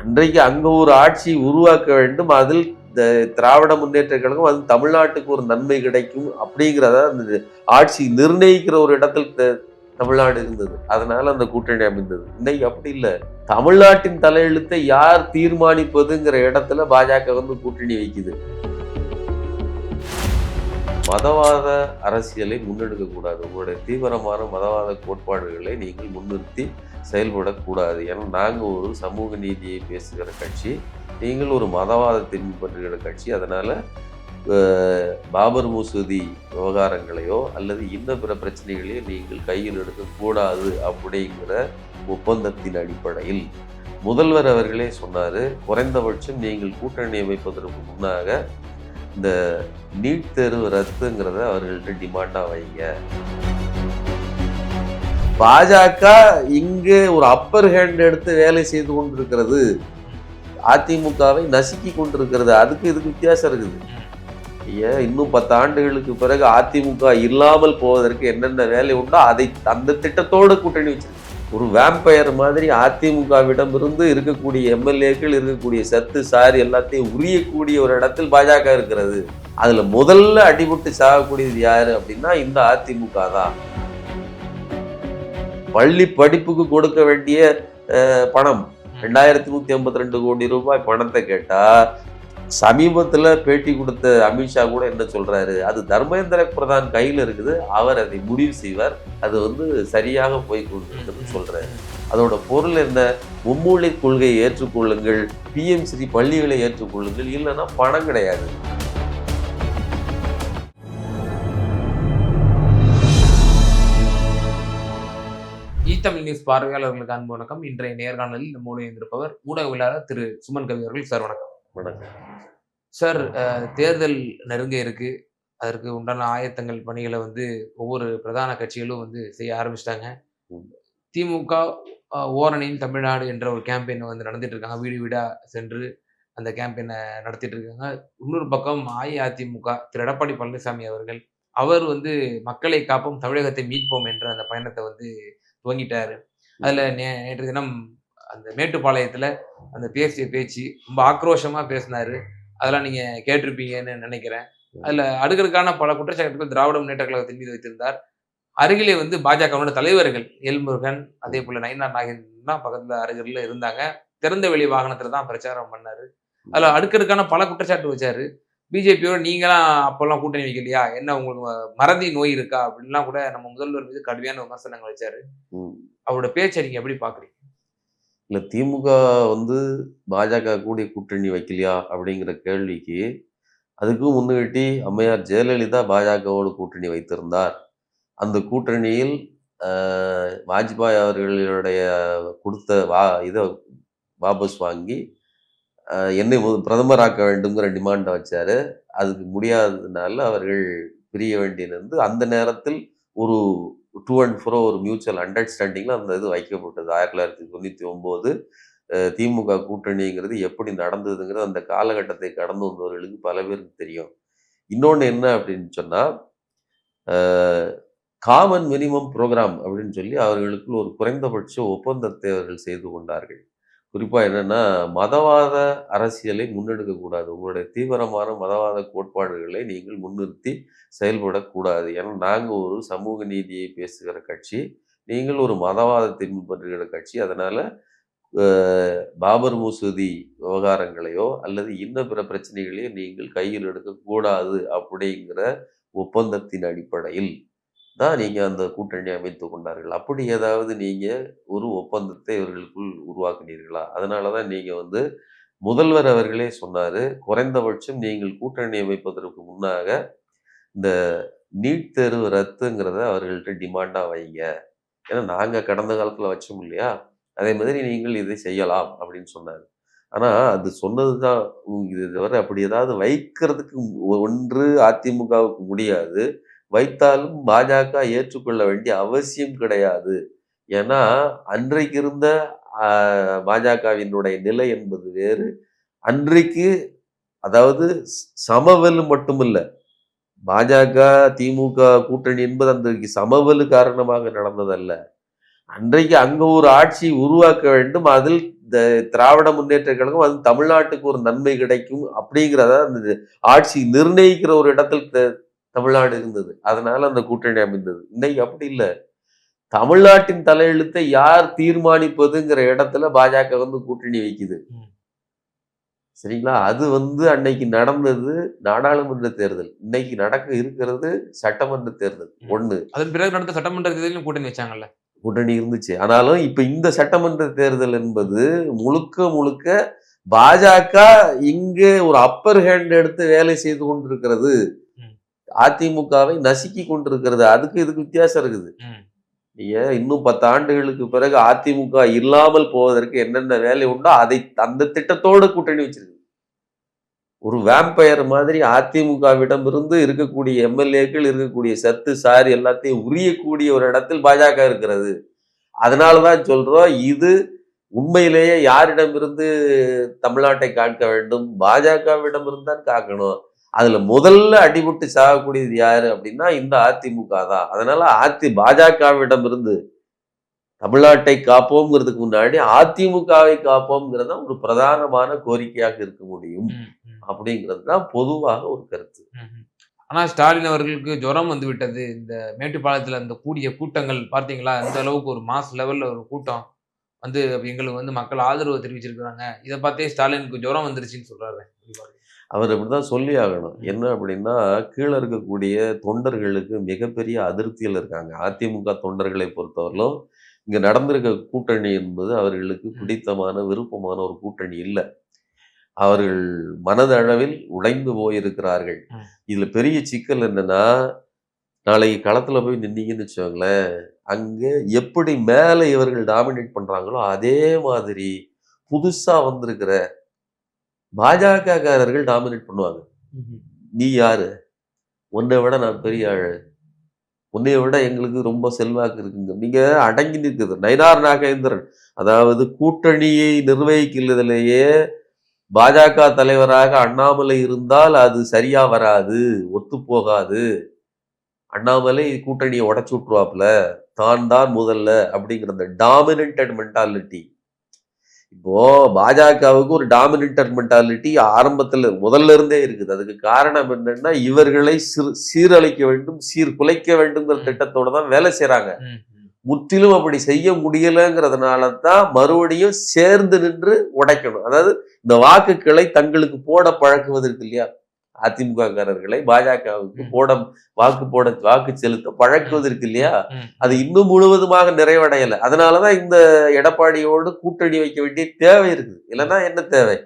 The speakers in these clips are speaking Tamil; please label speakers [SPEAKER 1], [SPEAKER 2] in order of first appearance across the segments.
[SPEAKER 1] அன்றைக்கு அங்கே ஒரு ஆட்சி உருவாக்க வேண்டும். அதில் இந்த திராவிட முன்னேற்ற கழகம் அது தமிழ்நாட்டுக்கு ஒரு நன்மை கிடைக்கும் அப்படிங்கிறத அந்த ஆட்சி நிர்ணயிக்கிற ஒரு இடத்தில் தமிழ்நாடு இருந்தது. அதனால அந்த கூட்டணி அமைந்தது. இன்னைக்கு அப்படி இல்லை. தமிழ்நாட்டின் தலையெழுத்தை யார் தீர்மானிப்பதுங்கிற இடத்துல பாஜக வந்து கூட்டணி வைக்குது. மதவாத அரசியலை முன்னெடுக்கக்கூடாது உங்களுடைய தீவிரமான மதவாத கோட்பாடுகளை நீங்கள் முன்னிறுத்தி செயல்படக்கூடாது. ஏன்னா நாங்கள் ஒரு சமூக நீதியை பேசுகிற கட்சி நீங்கள் ஒரு மதவாதத்தை பின்பற்றுகிற கட்சி. அதனால் பாபர் மசூதி விவகாரங்களையோ அல்லது இன்ன பிற பிரச்சனைகளையோ நீங்கள் கையில் எடுக்கக்கூடாது அப்படிங்கிற ஒப்பந்தத்தின் அடிப்படையில். முதல்வர் அவர்களே சொன்னார் குறைந்தபட்சம் நீங்கள் கூட்டணி அமைப்பதற்கு முன்னாக இந்த நீட் தேர்வு ரத்துங்கிறத அவர்கள்ட்ட டிமாண்டாக வைங்க. பாஜக இங்கு ஒரு அப்பர் ஹேண்ட் எடுத்து வேலை செய்து கொண்டிருக்கிறது. அதிமுகவை நசுக்கி கொண்டிருக்கிறது. அதுக்கு இதுக்கு வித்தியாசம் இருக்குது. ஏன் இன்னும் பத்து ஆண்டுகளுக்கு பிறகு அதிமுக இல்லாமல் போவதற்கு என்னென்ன வேலை உண்டோ அதை அந்த திட்டத்தோடு கூட்டணி வச்சிருக்கு. ஒரு வேம்பயர் மாதிரி அதிமுகவிடம் இருந்து இருக்கக்கூடிய எம்எல்ஏக்கள் இருக்கக்கூடிய சத்து சாரி எல்லாத்தையும் உரியக்கூடிய ஒரு இடத்தில் பாஜக இருக்கிறது. அதுல முதல்ல அடிபட்டு சாகக்கூடியது யாரு அப்படின்னா இந்த அதிமுக தான். பள்ளி படிப்புக்கு கொடுக்க வேண்டிய அஹ், பணம். ரெண்டாயிரத்தி நூத்தி ஐம்பத்தி ரெண்டு கோடி ரூபாய் பணத்தை கேட்டா சமீபத்துல பேட்டி கொடுத்த அமித்ஷா கூட என்ன சொல்றாரு? அது தர்மேந்திர பிரதான் கையில இருக்குது அவர் அதை முடிவு செய்வார் அது வந்து சரியாக போய் கொண்டிருக்குன்னு சொல்றாரு. அதோட பொருள் என்ன? மும்மொழி கொள்கையை ஏற்றுக்கொள்ளுங்கள் பிஎம்சி பள்ளிகளை ஏற்றுக்கொள்ளுங்கள் இல்லைன்னா பணம் கிடையாது.
[SPEAKER 2] தமிழ் நியூஸ் பார்வையாளர்களுக்கு அன்பு வணக்கம். இன்றைய நேர்காணலில் நம்மோடு இருந்திருப்பவர் ஊடகவியலாளர் திரு சுமன் கவி அவர்கள். சார் வணக்கம்.
[SPEAKER 1] வணக்கம்
[SPEAKER 2] சார் தேர்தல் நெருங்க இருக்கு. அதற்கு உண்டான ஆயத்தங்கள் பணிகளை வந்து ஒவ்வொரு பிரதான கட்சிகளும் வந்து செய்ய ஆரம்பிச்சிட்டாங்க. திமுக ஓரணியின் தமிழ்நாடு என்ற ஒரு கேம்பெயின் வந்து நடத்திட்டு இருக்காங்க வீடு வீடா சென்று அந்த கேம்பெயினை நடத்திட்டு இருக்காங்க இன்னொரு பக்கம் அஇஅதிமுக திரு. எடப்பாடி பழனிசாமி அவர்கள் அவர் வந்து மக்களை காப்போம் தமிழகத்தை மீட்போம் என்ற அந்த பயணத்தை வந்து துவங்கிட்டாரு. அதுல நே நேற்று தினம் அந்த மேட்டுப்பாளையத்துல அந்த பேசிய பேச்சு ரொம்ப ஆக்ரோஷமா பேசினாரு. அதெல்லாம் நீங்க கேட்டிருப்பீங்கன்னு நினைக்கிறேன். அதுல அடுக்கடுக்கான பல குற்றச்சாட்டுகள் திராவிட முன்னேற்ற கழகத்தின் மீது வைத்திருந்தார். அருகிலே வந்து பாஜகவோட தலைவர்கள் எல்முருகன் அதே போல நயினார் நாகேந்திரன் பக்கத்துல அருகில இருந்தாங்க. திறந்த வெளி வாகனத்துல தான் பிரச்சாரம் பண்ணாரு. அதுல அடுக்கடுக்கான பல குற்றச்சாட்டு வச்சாரு. பிஜேபியோட நீங்களாம் அப்பெல்லாம் கூட்டணி வைக்கலையா? என்ன உங்களுக்கு மறதி நோய் இருக்கா? அப்படின்லாம் கூட நம்ம முதல்வர் மீது கடுமையான விமர்சனங்கள் வச்சாரு. அவரோட பேச்சை நீங்க எப்படி பாக்குறீங்க?
[SPEAKER 1] இல்லை திமுக வந்து பாஜக கூடிய கூட்டணி வைக்கலையா அப்படிங்கிற கேள்விக்கு அதுக்கும் முன்னுகட்டி அம்மையார் ஜெயலலிதா பாஜகவோடு கூட்டணி வைத்திருந்தார். அந்த கூட்டணியில் வாஜ்பாய் அவர்களுடைய கொடுத்த வா இதை வாபஸ் வாங்கி என்னை மு- பிரதமராக்க வேண்டுங்கிற டிமாண்டை வச்சார். அதுக்கு முடியாததுனால அவர்கள் பிரிய வேண்டியிருந்து அந்த நேரத்தில் ஒரு டூ அண்ட் ஃபோரோ ஒரு மியூச்சுவல் அண்டர்ஸ்டாண்டிங்கில் அந்த இது வைக்கப்பட்டது. ஆயிரத்தி தொள்ளாயிரத்தி தொண்ணூற்றி ஒம்போது திமுக கூட்டணிங்கிறது எப்படி நடந்ததுங்கிறது அந்த காலகட்டத்தை கடந்து வந்தவர்களுக்கு பல பேருக்கு தெரியும். இன்னொன்று என்ன அப்படின்னு சொன்னால் காமன் மினிமம் ப்ரோக்ராம் அப்படின்னு சொல்லி அவர்களுக்குள் ஒரு குறைந்தபட்ச ஒப்பந்தத்தை அவர்கள் செய்து கொண்டார்கள். குறிப்பாக என்னென்னா மதவாத அரசியலை முன்னெடுக்கக்கூடாது. உங்களுடைய தீவிரமான மதவாத கோட்பாடுகளை நீங்கள் முன்னிறுத்தி செயல்படக்கூடாது. ஏன்னா நாங்கள் ஒரு சமூக நீதியை பேசுகிற கட்சி நீங்கள் ஒரு மதவாதத்தை பின்பற்றுகிற கட்சி. அதனால் பாபர் மசூதி விவகாரங்களையோ அல்லது இன்ன பிற பிரச்சனைகளையோ நீங்கள் கையில் எடுக்கக்கூடாது அப்படிங்கிற ஒப்பந்தத்தின் அடிப்படையில். தான் நீங்கள் அந்த கூட்டணி அமைத்து கொண்டார்கள். அப்படி ஏதாவது நீங்கள் ஒரு ஒப்பந்தத்தை இவர்களுக்குள் உருவாக்குனீர்களா? அதனால தான் நீங்கள் வந்து முதல்வர் அவர்களே சொன்னார் குறைந்தபட்சம் நீங்கள் கூட்டணி அமைப்பதற்கு முன்னாக இந்த நீட் தேர்வு ரத்துங்கிறத அவர்கள்ட்ட டிமாண்டாக வைங்க. ஏன்னா நாங்கள் கடந்த காலத்தில் வச்சோம் இல்லையா? அதே மாதிரி நீங்கள் இதை செய்யலாம் அப்படின்னு சொன்னார். ஆனால் அது சொன்னது தான் இது தவிர அப்படி ஏதாவது வைக்கிறதுக்கு ஒன்று அதிமுகவுக்கு முடியாது. வைத்தாலும் பாஜக ஏற்றுக்கொள்ள வேண்டிய அவசியம் கிடையாது. ஏன்னா அன்றைக்கு இருந்த பாஜகவினுடைய நிலை என்பது வேறு. அன்றைக்கு அதாவது சமவெல் மட்டுமில்லை. பாஜக திமுக கூட்டணி என்பது அன்றைக்கு சமவெளு காரணமாக நடந்ததல்ல. அன்றைக்கு அங்கே ஒரு ஆட்சி உருவாக்க வேண்டும். அதில் இந்த திராவிட முன்னேற்ற கழகம் அது தமிழ்நாட்டுக்கு ஒரு நன்மை கிடைக்கும் அப்படிங்கிறத அந்த ஆட்சி நிர்ணயிக்கிற ஒரு இடத்தில் தமிழ்நாடு இருந்தது. அதனால அந்த கூட்டணி அமைந்தது. இன்னைக்கு அப்படி இல்லை. தமிழ்நாட்டின் தலையெழுத்தை யார் தீர்மானிப்பதுங்கிற இடத்துல பாஜக வந்து கூட்டணி வைக்குது. சரிங்களா? அது வந்து அன்னைக்கு நடந்தது நாடாளுமன்ற தேர்தல். இன்னைக்கு நடக்க இருக்கிறது சட்டமன்ற தேர்தல். ஒண்ணு.
[SPEAKER 2] அதன் பிறகு நடந்த சட்டமன்ற தேர்தலையும் கூட்டணி வச்சாங்கல்ல?
[SPEAKER 1] கூட்டணி இருந்துச்சு. ஆனாலும் இப்ப இந்த சட்டமன்ற தேர்தல் என்பது முழுக்க முழுக்க பாஜக இங்கே ஒரு அப்பர் ஹேண்ட் எடுத்து வேலை செய்து கொண்டிருக்கிறது. அதிமுகவை நசுக்கி கொண்டிருக்கிறது. அதுக்கு இதுக்கு வித்தியாசம் இருக்குது. நீங்க இன்னும் பத்து ஆண்டுகளுக்கு பிறகு அதிமுக இல்லாமல் போவதற்கு என்னென்ன வேலை உண்டோ அதை அந்த திட்டத்தோடு கூட்டணி வச்சிருக்கு ஒரு வேம்பயர் மாதிரி அதிமுகவிடம் இருந்து இருக்கக்கூடிய எம்எல்ஏக்கள் இருக்கக்கூடிய சத்து சாரி எல்லாத்தையும் உரியக்கூடிய ஒரு இடத்தில் பாஜக இருக்கிறது. அதனாலதான் சொல்றோம் இது உண்மையிலேயே யாரிடமிருந்து தமிழ்நாட்டை காக்க வேண்டும்? பாஜகவிடம் தான் காக்கணும். அதுல முதல்ல அடிபட்டு சாகக்கூடியது யாரு அப்படின்னா இந்த அதிமுக தான். அதனால அதி பாஜகவிடம் இருந்து தமிழ்நாட்டை காப்போம்ங்கிறதுக்கு முன்னாடி அதிமுகவை காப்போம்ங்கிறது தான் ஒரு பிரதானமான கோரிக்கையாக இருக்க முடியும். அப்படிங்கிறது தான் பொதுவாக ஒரு கருத்து.
[SPEAKER 2] ம், ம். ஆனா ஸ்டாலின் அவர்களுக்கு ஜுரம் வந்து விட்டது. இந்த மேட்டுப்பாளையத்துல இந்த கூடிய கூட்டங்கள் பார்த்தீங்களா? இந்த அளவுக்கு ஒரு மாஸ் லெவல்ல ஒரு கூட்டம் வந்து எங்களுக்கு வந்து மக்கள் ஆதரவு தெரிவிச்சிருக்கிறாங்க. இதை பார்த்தே ஸ்டாலினுக்கு ஜுரம் வந்துருச்சுன்னு சொல்றாரு.
[SPEAKER 1] அவர் அப்படிதான் சொல்லி ஆகணும். என்ன அப்படின்னா கீழே இருக்கக்கூடிய தொண்டர்களுக்கு மிகப்பெரிய அதிருப்தியில் இருக்காங்க. அதிமுக தொண்டர்களை பொறுத்தவரையிலும் இங்க நடந்திருக்க கூட்டணி என்பது அவர்களுக்கு பிடித்தமான விருப்பமான ஒரு கூட்டணி இல்லை. அவர்கள் மனதளவில் உடைந்து போயிருக்கிறார்கள். இதுல பெரிய சிக்கல் என்னன்னா நாளைக்கு களத்துல போய் நின்னீங்கன்னு வச்சுக்கோங்களேன் அங்க எப்படி மேல இவர்கள் டாமினேட் பண்றாங்களோ அதே மாதிரி புதுசா வந்திருக்கிற பாஜக காரர்கள் டாமினேட் பண்ணுவாங்க நீ யாரு? உன்னை விட நான் பெரிய ஆளு. உன்னைய விட எங்களுக்கு ரொம்ப செல்வாக்கு இருக்குங்க. நீங்க அடங்கி நிற்குது. நயினார் நாகேந்திரன். அதாவது கூட்டணியை நிர்வகிக்கிறதுலேயே பாஜக தலைவராக அண்ணாமலை இருந்தால் அது சரியா வராது ஒத்து போகாது. அண்ணாமலை கூட்டணியை உடச்சு விட்டுருவாப்புல. தான் தான் முதல்ல அப்படிங்கிற அந்த டாமினன்டட் மென்டாலிட்டி இப்போ பாஜகவுக்கு ஒரு டாமினேட்டர் மென்டாலிட்டி ஆரம்பத்துல முதல்ல இருந்தே இருக்குது. அதுக்கு காரணம் என்னன்னா இவர்களை சிறு சீரழிக்க வேண்டும் சீர்குலைக்க வேண்டுங்கிற திட்டத்தோட தான் வேலை செய்றாங்க. முற்றிலும் அப்படி செய்ய முடியலங்கிறதுனால தான் மறுபடியும் சேர்ந்து நின்று உடைக்கணும். அதாவது இந்த வாக்குகளை தங்களுக்கு போட பழக்குவதற்கு இல்லையா? அதிமுக காரர்களை பாஜகவுக்கு. போட வாக்கு போட வாக்கு செலுத்த பழக்குவதற்கு இல்லையா. அது இன்னும் முழுவதுமாக நிறைவடையல. அதனாலதான் இந்த எடப்பாடியோடு கூட்டணி வைக்க வேண்டிய தேவை இருக்குது. இல்லைன்னா என்ன தேவை?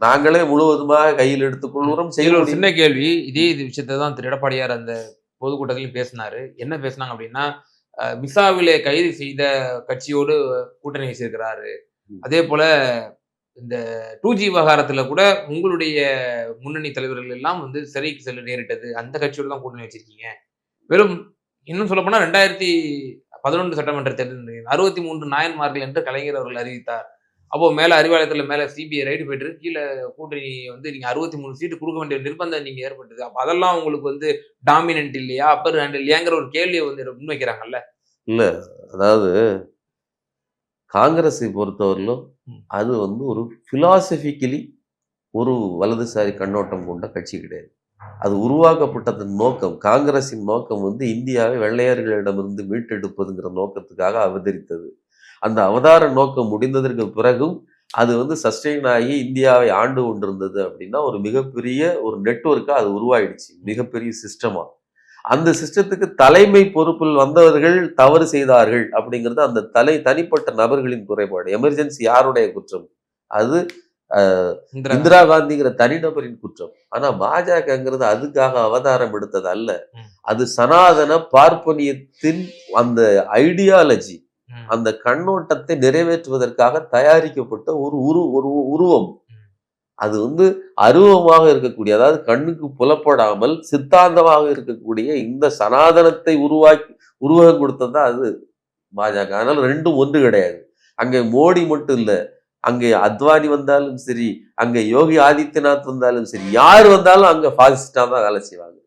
[SPEAKER 1] நாங்களே முழுவதுமாக கையில் எடுத்துக்கொள்கிறோம் செய்ய
[SPEAKER 2] ஒரு சின்ன கேள்வி இதே இது விஷயத்தை தான் திரு எடப்பாடியார் அந்த பொதுக்கூட்டத்திலையும் பேசினாரு. என்ன பேசினாங்க அப்படின்னா மிசாவிலே கைது செய்த கட்சியோடு கூட்டணி வச்சிருக்கிறாரு. அதே போல இந்த டூ ஜி விவகாரத்தில் கூட உங்களுடைய முன்னணி தலைவர்கள் எல்லாம் வந்து சிறைக்கு செல்ல நேரிட்டது. அந்த கட்சியோட தான் கூட்டணி வச்சிருக்கீங்க. வெறும் இன்னும் சொல்லப்போனால் ரெண்டாயிரத்தி பதினொன்று சட்டமன்ற தேர்தல் அறுபத்தி மூன்று நாயன்மார்கள் என்று கலைஞர் அவர்கள் அறிவித்தார். அப்போ மேலே அறிவாலயத்தில் மேலே சிபிஐ ரைடு போயிட்டு கீழே கூட்டணி வந்து நீங்கள் அறுபத்தி மூணு சீட்டு கொடுக்க வேண்டிய நிர்பந்தம் நீங்கள் ஏற்பட்டது. அப்போ அதெல்லாம் உங்களுக்கு வந்து டாமினன்ட் இல்லையா அப்பர் ஹேண்ட் இல்லையாங்கிற ஒரு கேள்வியை வந்து முன்வைக்கிறாங்கல்ல?
[SPEAKER 1] அதாவது காங்கிரஸை பொறுத்தவரையிலும் அது வந்து ஒரு ஃபிலாசபிக்கலி ஒரு வலதுசாரி கண்ணோட்டம் கொண்ட கட்சி கிடையாது. அது உருவாக்கப்பட்டதன் நோக்கம் காங்கிரஸின் நோக்கம் வந்து இந்தியாவை வெள்ளையர்களிடமிருந்து மீட்டெடுப்பதுங்கிற நோக்கத்துக்காக அவதரித்தது. அந்த அவதார நோக்கம் முடிந்ததற்கு பிறகும் அது வந்து சஸ்டெயின் ஆகி இந்தியாவை ஆண்டு கொண்டிருந்தது அப்படின்னா ஒரு மிகப்பெரிய ஒரு நெட்வொர்க்காக அது உருவாயிடுச்சு. மிகப்பெரிய சிஸ்டமாக அந்த சிஸ்டத்துக்கு தலைமை பொறுப்பில் வந்தவர்கள் தவறு செய்தார்கள் அப்படிங்கிறது அந்த தலை தனிப்பட்ட நபர்களின் குறைபாடு எமர்ஜென்சி யாருடைய குற்றம் அது
[SPEAKER 2] இந்திரா
[SPEAKER 1] காந்திங்கிற தனிநபரின் குற்றம் ஆனா பாஜகங்கிறது அதுக்காக அவதாரம் எடுத்தது அல்ல. அது சனாதன பார்ப்பனியத்தின் அந்த ஐடியாலஜி. அந்த கண்ணோட்டத்தை நிறைவேற்றுவதற்காக தயாரிக்கப்பட்ட ஒரு உரு ஒரு உருவம். அது வந்து அருவமாக இருக்கக்கூடிய அதாவது கண்ணுக்கு புலப்படாமல் சித்தாந்தமாக இருக்கக்கூடிய இந்த சனாதனத்தை உருவாக்கி உருவகம் கொடுத்தது தான் அது பாஜக. அதனால ரெண்டும் ஒன்று கிடையாது. அங்கே மோடி மட்டும் இல்ல. அங்கே அத்வானி வந்தாலும் சரி அங்கே யோகி ஆதித்யநாத் வந்தாலும் சரி யார் வந்தாலும் அங்க பாசிஸ்டா தான் வேலை செய்வாங்க.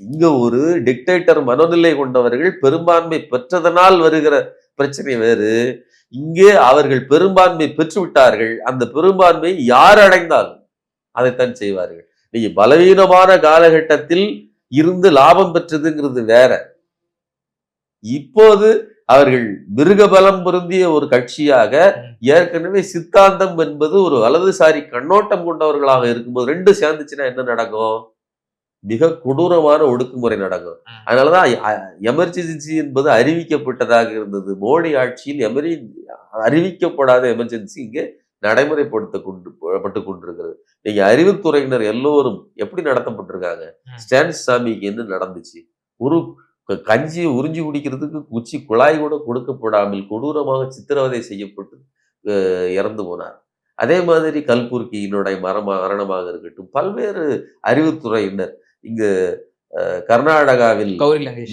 [SPEAKER 1] இங்க ஒரு டிக்டேட்டர் மனநிலை கொண்டவர்கள் பெரும்பான்மை பெற்றதனால் வருகிற பிரச்சனை வேறு. இங்கே அவர்கள் பெரும்பான்மை பெற்று விட்டார்கள் அந்த பெரும்பான்மை யார் அடைந்தாலும் அதைத்தான் செய்வார்கள். நீங்க பலவீனமான காலகட்டத்தில் இருந்து லாபம் பெற்றதுங்கிறது வேற. இப்போது அவர்கள் மிருக பலம் பொருந்திய ஒரு கட்சியாக ஏற்கனவே சித்தாந்தம் என்பது ஒரு வலதுசாரி கண்ணோட்டம் கொண்டவர்களாக இருக்கும்போது ரெண்டு சேர்ந்துச்சுன்னா என்ன நடக்கும்? மிக கொடூரமான ஒடுக்குமுறை நடக்கும். அதனாலதான் எமர்ஜென்சி என்பது அறிவிக்கப்பட்டதாக இருந்தது. மோடி ஆட்சியில் எமரி அறிவிக்கப்படாத எமர்ஜென்சி இங்கே நடைமுறைப்படுத்த கொண்டு பட்டு கொண்டிருக்கிறது. நீங்க அறிவுத்துறையினர் எல்லோரும் எப்படி நடத்தப்பட்டிருக்காங்க?
[SPEAKER 2] ம்.
[SPEAKER 1] ஸ்டான்ஸ் சாமிக்கு என்ன நடந்துச்சு? ஒரு கஞ்சியை உறிஞ்சி குடிக்கிறதுக்கு குச்சி குழாய் கூட கொடுக்கப்படாமல் கொடூரமாக சித்திரவதை செய்யப்பட்டு இறந்து போனார். அதே மாதிரி கல்புர்கியினுடைய மரமா மரணமாக இருக்கட்டும் பல்வேறு அறிவுத்துறையினர் இங்கு கர்நாடகாவில்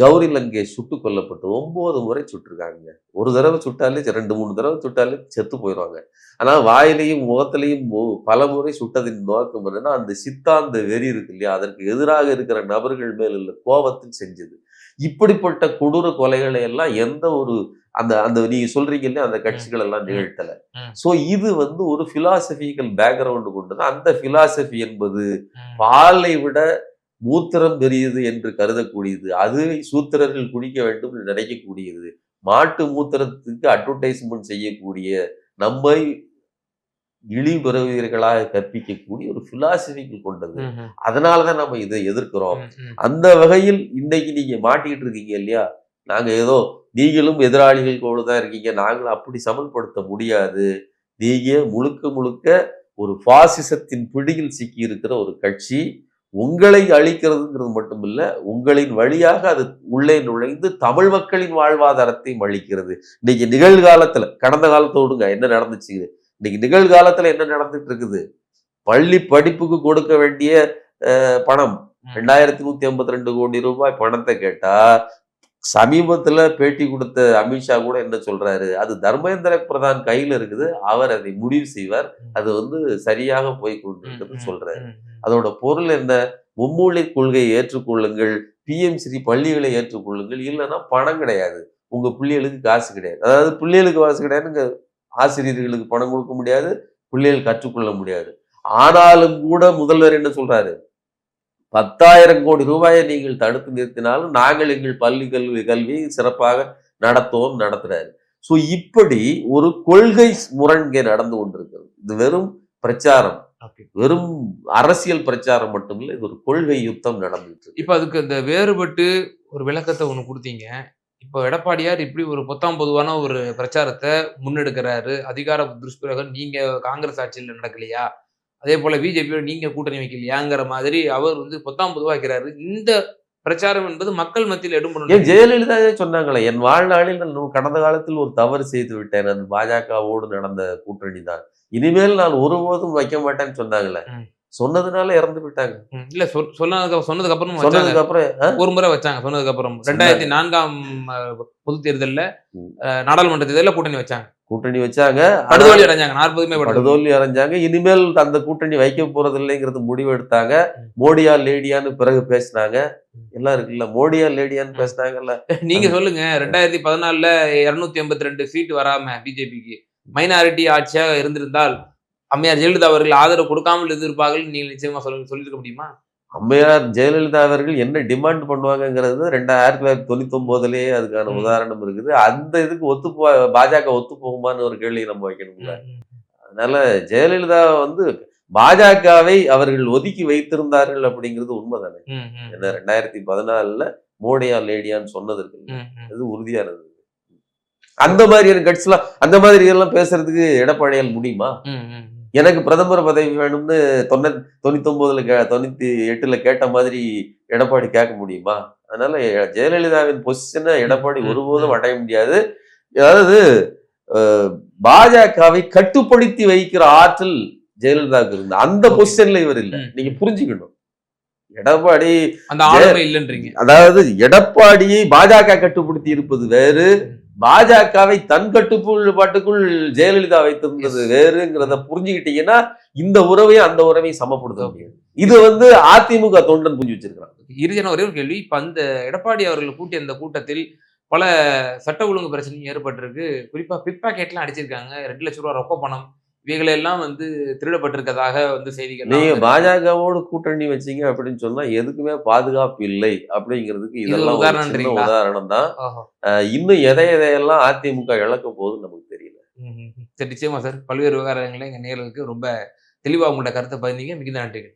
[SPEAKER 2] கௌரி லங்கேஷ்.
[SPEAKER 1] சுட்டு கொல்லப்பட்டு ஒன்பது முறை சுட்டிருக்காங்க. ஒரு தடவை சுட்டாலே ரெண்டு மூணு தடவை சுட்டாலே செத்து போயிடுவாங்க ஆனா வாயிலையும் முகத்திலையும் பல முறை சுட்டதின் நோக்கம் என்னன்னா அந்த சித்தாந்த வெறி இருக்கு இல்லையா? அதற்கு எதிராக இருக்கிற நபர்கள் மேல் உள்ள கோபத்தில் செஞ்சது. இப்படிப்பட்ட கொடூர கொலைகளை எல்லாம் எந்த ஒரு அந்த அந்த நீங்க சொல்றீங்க இல்லையா? அந்த கட்சிகள் எல்லாம். நிகழ்த்தல. சோ இது வந்து ஒரு பிலாசபிக்கல் பேக்ரவுண்ட் கொண்டது அந்த பிலாசபி என்பது. பாலை விட மூத்திரம் பெரியது என்று கருதக்கூடியது. அது சூத்திரர்கள் குடிக்க வேண்டும் என்று நினைக்கக்கூடியது. மாட்டு மூத்திரத்துக்கு அட்வர்டைஸ்மெண்ட் செய்யக்கூடிய நம்மை இழிபிறவியர்களாக கற்பிக்கக்கூடிய ஒரு பிலாசபிக்கல் கொண்டது. அதனாலதான் நம்ம இதை எதிர்க்கிறோம். அந்த வகையில் இன்னைக்கு நீங்க மாட்டிக்கிட்டு இருக்கீங்க இல்லையா? நாங்க ஏதோ நீங்களும் எதிராளிகள் கூட தான் இருக்கீங்க. நாங்களும் அப்படி சமன்படுத்த முடியாது. நீங்க முழுக்க முழுக்க ஒரு பாசிசத்தின் பிடியில் சிக்கி இருக்கிற ஒரு கட்சி உங்களை அழிக்கிறதுங்கிறது மட்டுமில்ல உங்களின் வழியாக அது உள்ளே நுழைந்து தமிழ் மக்களின் வாழ்வாதாரத்தையும் அழிக்கிறது. இன்னைக்கு நிகழ்காலத்துல கடந்த காலத்தை விடுங்க என்ன நடந்துச்சு? இன்னைக்கு நிகழ்காலத்துல என்ன நடந்துட்டு இருக்குது பள்ளி படிப்புக்கு கொடுக்க வேண்டிய பணம். ரெண்டாயிரத்தி நூத்தி ஐம்பத்தி ரெண்டு கோடி ரூபாய் பணத்தை கேட்டா சமீபத்துல பேட்டி கொடுத்த அமித்ஷா கூட என்ன சொல்றாரு? அது தர்மேந்திர பிரதான் கையில இருக்குது. அவர் அதை முடிவு செய்வார். அது வந்து சரியாக போய் கொண்டிருக்கிறது
[SPEAKER 2] ம்,
[SPEAKER 1] சொல்றாரு. அதோட பொருள் என்ன? மும்மொழி கொள்கையை ஏற்றுக்கொள்ளுங்கள். பிஎம்சி பள்ளிகளை ஏற்றுக்கொள்ளுங்கள். இல்லைன்னா பணம் கிடையாது. உங்க பிள்ளைகளுக்கு காசு கிடையாது. அதாவது பிள்ளைகளுக்கு காசு கிடையாதுங்க. ஆசிரியர்களுக்கு பணம் கொடுக்க முடியாது. பிள்ளைகள் கற்றுக்கொள்ள முடியாது. ஆனாலும் கூட முதல்வர் என்ன சொல்றாரு? பத்தாயிரம் கோடி ரூபாயை நீங்கள் தடுத்து நிறுத்தினாலும் நாங்கள் எங்கள் பள்ளி கல்வி கல்வியை சிறப்பாக நடத்துவோம் நடத்துறாரு. சோ இப்படி ஒரு கொள்கை முரண் இங்கே நடந்து கொண்டிருக்கிறது. இது வெறும் பிரச்சாரம். வெறும் அரசியல் பிரச்சாரம் மட்டுமில்லை இது ஒரு கொள்கை யுத்தம் நடந்துட்டு
[SPEAKER 2] இப்ப அதுக்கு இந்த வேறுபட்டு ஒரு விளக்கத்தை ஒண்ணு கொடுத்தீங்க. இப்போ எடப்பாடியார் இப்படி ஒரு பொத்தாம் பொதுவான ஒரு பிரச்சாரத்தை முன்னெடுக்கிறாரு. அதிகார துஷ்பிரயோகம் நீங்க காங்கிரஸ் ஆட்சியில் நடக்கலையா? அதே போல பிஜேபியோட நீங்க கூட்டணி வைக்கலையாங்கிற மாதிரி அவர் வந்து பொத்தாம் பொதுவா வைக்கிறாரு. இந்த பிரச்சாரம் என்பது மக்கள் மத்தியில்
[SPEAKER 1] ஏன்
[SPEAKER 2] எடும்பணும்
[SPEAKER 1] ஜெயலலிதாவே சொன்னாங்களே என் வாழ்நாளில் நான் கடந்த காலத்தில் ஒரு தவறு செய்து விட்டேன். அது பாஜகவோடு நடந்த கூட்டணி தான் இனிமேல் நான் ஒருபோதும் வைக்க மாட்டேன்னு சொன்னாங்களே. சொன்னதுனால இறந்து விட்டாங்க
[SPEAKER 2] ம், இல்ல சொன்னதுக்கு சொன்னதுக்கு அப்புறம்
[SPEAKER 1] சொன்னதுக்கு அப்புறம்?
[SPEAKER 2] ஒரு முறை வச்சாங்க சொன்னதுக்கு அப்புறம் ரெண்டாயிரத்தி நான்காம் பொது தேர்தல்ல நாடாளுமன்ற தேர்தலில் கூட்டணி வச்சாங்க.
[SPEAKER 1] கூட்டணி வச்சாங்க.
[SPEAKER 2] படுதோல்வி அடைஞ்சாங்க நாற்பதுமே படுதோல்வி.
[SPEAKER 1] அடைஞ்சாங்க. இனிமேல் அந்த கூட்டணி வைக்க போறது இல்லைங்கிறது முடிவு எடுத்தாங்க. மோடியா லேடியான்னு பிறகு பேசினாங்க. எல்லாம் இருக்குல்ல மோடியா லேடியான்னு. பேசினாங்கல்ல.
[SPEAKER 2] நீங்க சொல்லுங்க ரெண்டாயிரத்தி பதினாலுல இருநூத்தி எண்பத்தி ரெண்டு சீட் வராம பிஜேபிக்கு மைனாரிட்டி ஆட்சியாக இருந்திருந்தால் அம்மையார் ஜெயலலிதா அவர்கள் ஆதரவு கொடுக்காமல் இருந்திருப்பார்கள். நீங்க நிச்சயமா சொல்ல சொல்லியிருக்க முடியுமா?
[SPEAKER 1] அம்மையார் ஜெயலலிதா அவர்கள் என்ன டிமாண்ட் பண்ணுவாங்கங்கிறது ரெண்டாயிரத்தி தொள்ளாயிரத்தி தொண்ணூத்தி ஒன்பதுலயே அதுக்கான. உதாரணம் இருக்குது. அந்த இதுக்கு ஒத்து போ பாஜக ஒத்து போகுமான்னு ஒரு கேள்வி நம்ம வைக்கணும்ல. அதனால ஜெயலலிதா வந்து பாஜகவை அவர்கள் ஒதுக்கி வைத்திருந்தார்கள் அப்படிங்கிறது உண்மைதானே? என்ன ரெண்டாயிரத்தி பதினாலுல மோடியா லேடியான்னு சொன்னது இருக்கு
[SPEAKER 2] ம், ம்.
[SPEAKER 1] அது உறுதியா இருந்தது அந்த மாதிரியான எல்லாம் அந்த மாதிரி எல்லாம் பேசுறதுக்கு எடப்பாடியால் முடியுமா. எனக்கு பிரதமர் பதவி வேணும்னு தொண்ணூ தொண்ணூத்தி ஒன்பதுல கே தொண்ணூத்தி எட்டுல கேட்ட மாதிரி எடப்பாடி கேட்க முடியுமா? அதனால ஜெயலலிதாவின் பொசிஷனை எடப்பாடி ஒருபோதும். அடைய முடியாது. அதாவது பாஜகவை கட்டுப்படுத்தி வைக்கிற ஆற்றல் ஜெயலலிதாவுக்கு இருந்த அந்த. பொசிஷன்ல இவர் இல்ல. நீங்க புரிஞ்சுக்கணும். எடப்பாடி
[SPEAKER 2] அந்த ஆளுமை இல்லைன்றீங்க.
[SPEAKER 1] அதாவது எடப்பாடியை பாஜக கட்டுப்படுத்தி இருப்பது வேறு. பாஜகவை தன் கட்டுப்பாட்டுக்குள் ஜெயலலிதா வைத்திருந்தது. வேறுங்கிறத புரிஞ்சுக்கிட்டீங்கன்னா இந்த உறவையும் அந்த உறவையும் சமப்படுத்த முடியாது. இது வந்து அதிமுக தொண்டன் புரிஞ்சு வச்சிருக்கான்
[SPEAKER 2] இறுதியான ஒரே ஒரு கேள்வி. இப்ப அந்த எடப்பாடி அவர்கள் கூட்டிய அந்த கூட்டத்தில் பல சட்ட ஒழுங்கு பிரச்சனையும் ஏற்பட்டிருக்கு. குறிப்பா பிக் பாக்கெட்லாம் அடிச்சிருக்காங்க. ரெண்டு லட்ச ரூபா ரொக்க பணம். இவைகள் எல்லாம் வந்து திருடப்பட்டிருக்கதாக வந்து செய்திகள்
[SPEAKER 1] நீங்க பாஜகவோடு கூட்டணி வச்சீங்க அப்படின்னு சொன்னா எதுக்குமே பாதுகாப்பு இல்லை அப்படிங்கிறதுக்கு
[SPEAKER 2] இது
[SPEAKER 1] இதெல்லாம்? உதாரணம் தான். இன்னும் எதை எதையெல்லாம் அதிமுக இழக்க போகுதுன்னு நமக்கு தெரியல.
[SPEAKER 2] சரி நிச்சயமா சார். பல்வேறு விவகாரங்களை எங்க நேர்களுக்கு ரொம்ப தெளிவா உங்களோட கருத்தை பதிந்தீங்க மிகுந்த நன்றிகள்.